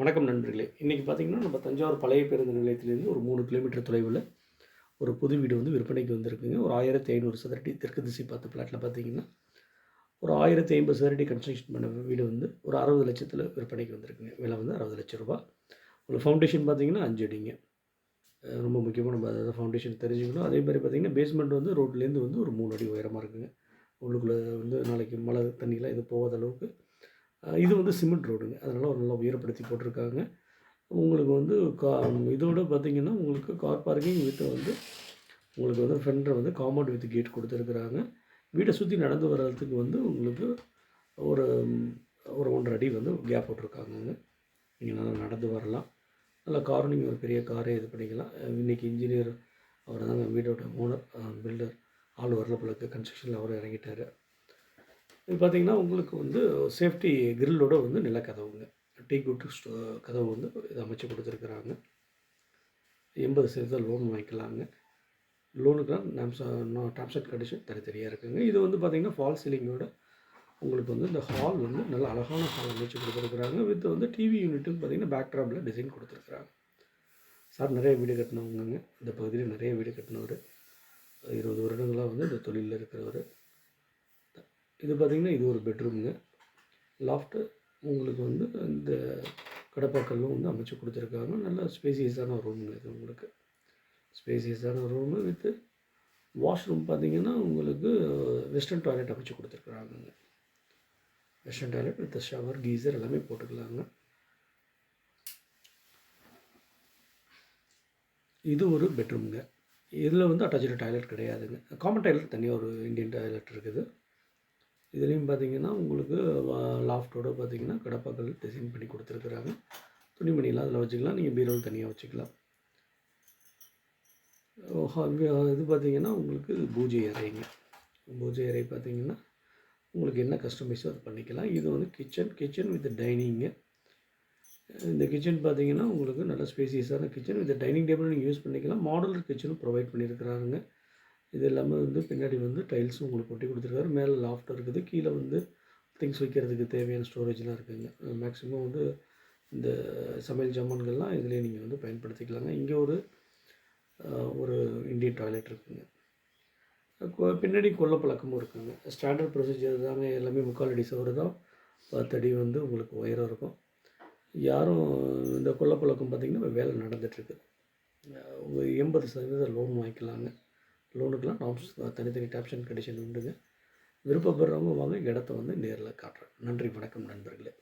வணக்கம் நண்பர்களே. இன்றைக்கி பார்த்தீங்கன்னா நம்ம தஞ்சாவூர் பழைய பேருந்து நிலையத்திலேருந்து ஒரு மூணு கிலோமீட்டர் தொலைவில் ஒரு புது வீடு வந்து விற்பனைக்கு வந்திருக்குங்க. ஒரு ஆயிரத்தி ஐநூறு சதுரடி தெற்கு திசை பார்த்த பிளாட்டில் பார்த்தீங்கன்னா ஒரு ஆயிரத்தி ஐம்பது சதுரடி கன்ஸ்ட்ரக்ஷன் பண்ண வீடு வந்து ஒரு அறுபது லட்சத்தில் விற்பனைக்கு வந்திருக்குங்க. விலை வந்து அறுபது லட்ச ரூபா ஒரு ஃபவுண்டேஷன் பார்த்தீங்கன்னா அஞ்சு அடிங்க. ரொம்ப முக்கியமாக நம்ம அதாவது ஃபவுண்டேஷன் தெரிஞ்சுக்கணும். அதே மாதிரி பார்த்திங்கன்னா பேஸ்மெண்ட் வந்து ரோட்லேருந்து வந்து ஒரு மூணு அடி உயரமாக இருக்குங்க. உள்ளுக்குள்ளே வந்து நாளைக்கு மழை தண்ணியெலாம் இது போகாத அளவுக்கு இது வந்து சிமெண்ட் ரோடுங்க. அதனால் ஒரு நல்லா உயரப்படுத்தி போட்டிருக்காங்க. உங்களுக்கு வந்து கா இதோட பார்த்திங்கன்னா உங்களுக்கு கார் பார்க்கிங் வித் வந்து உங்களுக்கு வந்து ஃப்ரெண்டில் வந்து காம்பவுண்ட் வித் கேட் கொடுத்துருக்குறாங்க. வீட்டை சுற்றி நடந்து வர்றதுக்கு வந்து உங்களுக்கு ஒரு ஒரு ஒன்றரை அடி வந்து கேப் போட்டிருக்காங்கங்க. நீங்கள் நல்லா நடந்து வரலாம். நல்லா காரும் நீங்கள் ஒரு பெரிய காரே இது பண்ணிக்கலாம். இன்றைக்கி இன்ஜினியர் அவர் தாங்க வீடோட ஓனர் பில்டர் ஆள் வரல பிள்ளைக்கு கன்ஸ்ட்ரக்ஷனில் அவர் இறங்கிட்டார். இது பார்த்தீங்கன்னா உங்களுக்கு வந்து சேஃப்டி கிரில்லோட வந்து நிலக்கதவுங்க டீ குட் ஸ்டோ கதவு வந்து இது அமைச்சு கொடுத்துருக்குறாங்க. எண்பது சதவீதம் லோன் வாங்கிக்கலாங்க. லோனுக்கெலாம் நாம்ஸ் டேர்ம்ஸ் அண்ட் கண்டிஷன் தனித்தனியாக இருக்குங்க. இது வந்து பார்த்திங்கன்னா ஃபால் சீலிங்கோட உங்களுக்கு வந்து இந்த ஹால் வந்து நல்ல அழகான ஹால் அமைச்சு கொடுத்துருக்குறாங்க. வித் வந்து டிவி யூனிட்டும் பார்த்திங்கன்னா பேக்ட்ராப்பில் டிசைன் கொடுத்துருக்குறாங்க. சார் நிறைய வீடு கட்டினவங்கங்க. இந்த பகுதியில் நிறைய வீடு கட்டினவர். இது பார்த்திங்கன்னா இது ஒரு பெட்ரூமுங்க. லாஃப்ட்டு உங்களுக்கு வந்து இந்த கடப்பாக்கல்லும் வந்து அமைச்சு கொடுத்துருக்காங்க. நல்ல ஸ்பேசியஸான ரூமுங்க இது உங்களுக்கு. ஸ்பேசியஸான ரூமு வித்து வாஷ்ரூம் பார்த்தீங்கன்னா உங்களுக்கு வெஸ்டர்ன் டாய்லெட் அமைச்சு கொடுத்துருக்குறாங்கங்க. Western toilet with shower geyser எல்லாமே போட்டுக்கலாங்க. இது ஒரு பெட்ரூம்ங்க இதில் வந்து அட்டாச்சு டாய்லெட் கிடையாதுங்க. காமன் டாய்லெட் தனியாக ஒரு இந்தியன் டாய்லெட் இருக்குது. இதுலேயும் பார்த்தீங்கன்னா உங்களுக்கு லாஃப்டோட பார்த்திங்கன்னா கடப்பாக்கள் டிசைன் பண்ணி கொடுத்துருக்குறாங்க. துணிமணிலாம் அதில் வச்சுக்கலாம். நீங்கள் பீரோல் தனியாக வச்சுக்கலாம். இது பார்த்தீங்கன்னா உங்களுக்கு பூஜை அறைங்க. பூஜை அறை பார்த்தீங்கன்னா உங்களுக்கு என்ன கஸ்டமைஸோ அது பண்ணிக்கலாம். இது வந்து கிச்சன் கிச்சன் வித் டைனிங்கு இந்த கிச்சன் பார்த்தீங்கன்னா உங்களுக்கு நல்ல ஸ்பேசியஸான கிச்சன் வித் டைனிங் டேபிள் நீங்கள் யூஸ் பண்ணிக்கலாம். மாடல் கிச்சனும் ப்ரொவைட் பண்ணியிருக்கிறாங்க இது எல்லாமே வந்து பின்னாடி வந்து டைல்ஸும் உங்களுக்கு ஒட்டி கொடுத்துருக்காரு. மேலே லாஃப்ட் இருக்குது. கீழே வந்து திங்ஸ் வைக்கிறதுக்கு தேவையான ஸ்டோரேஜ்லாம் இருக்குதுங்க மேக்ஸிமம் வந்து இந்த சமையல் ஜாமான்கள்லாம் இதிலே நீங்கள் வந்து பயன்படுத்திக்கலாங்க. இங்கே ஒரு ஒரு இண்டியன் டாய்லெட் இருக்குதுங்க கொ- பின்னாடி கொல்லப்பழக்கமும் இருக்குங்க. ஸ்டாண்டர்ட் ப்ரொசீஜர் தாங்க எல்லாமே முக்கால் அடி சவறு தான். பத்தடி வந்து உங்களுக்கு உயரம் இருக்கும். யாரும் இந்த கொல்லப்பழக்கம் பார்த்திங்கன்னா வேலை நடந்துகிட்ருக்கு உங்கள் எண்பது சதவீதம் லோன் வாங்கிக்கலாங்க. லோனுக்கெலாம் நாம்ஸ் தனித்தனி டேப்ஸ் அண்ட் கண்டிஷன் உண்டுங்க. விருப்பப்படுறவங்க வாங்க இடத்த வந்து நேரில் காட்டுறேன். நன்றி வணக்கம் நண்பர்களே.